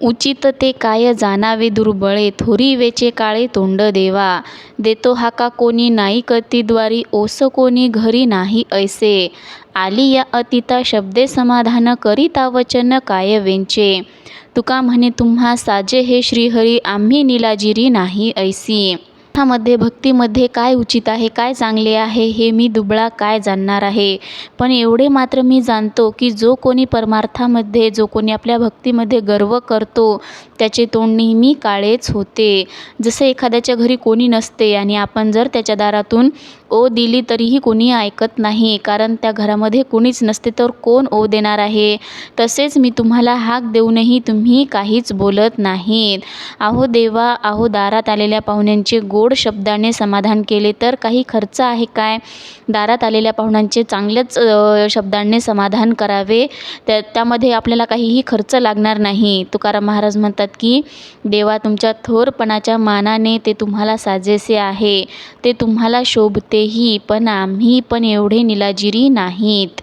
उचित ते काय जाणावे दुर्बळे थोरी वेचे काळे तोंड देवा. देतो हाका कोणी नाही कती द्वारी ओस कोणी घरी नाही ऐसे. आली या अतिता शब्दे समाधान करीता वचन काय वेंचे. तुका म्हणे तुम्हा साजे हे श्रीहरी आम्ही निलाजिरी नाही ऐसी. मध्ये भक्तीमध्ये काय उचित आहे काय चांगले आहे हे मी दुबळा काय जाणणार आहे? पण एवढे मात्र मी जाणतो की जो कोणी परमार्थामध्ये जो कोणी आपल्या भक्तीमध्ये गर्व करतो त्याचे तोंड नेहमी काळेच होते. जसे एखाद्याच्या घरी कोणी नसते आणि आपण जर त्याच्या दारातून ओ दिली तरीही कोणी ऐकत नाही कारण त्या घरामध्ये कुणीच नसते तर कोण ओ देणार आहे? तसेच मी तुम्हाला हाक देऊनही तुम्ही काहीच बोलत नाहीत. अहो देवा अहो दारात आलेल्या पाहुण्यांचे गोड शब्दाने समाधान केले तर काही खर्च आहे काय? दारात आलेल्या पाहुण्यांचे चांगल्याच शब्दांनी समाधान करावे त्या त्यामध्ये आपल्याला काहीही खर्च लागणार नाही. तुकाराम महाराज म्हणतात की देवा तुमच्या थोरपणाच्या मानाने ते तुम्हाला साजेसे आहे. ते तुम्हाला शोभते होतेही पण आम्ही पण एवढे निलाजिरी नाहीत.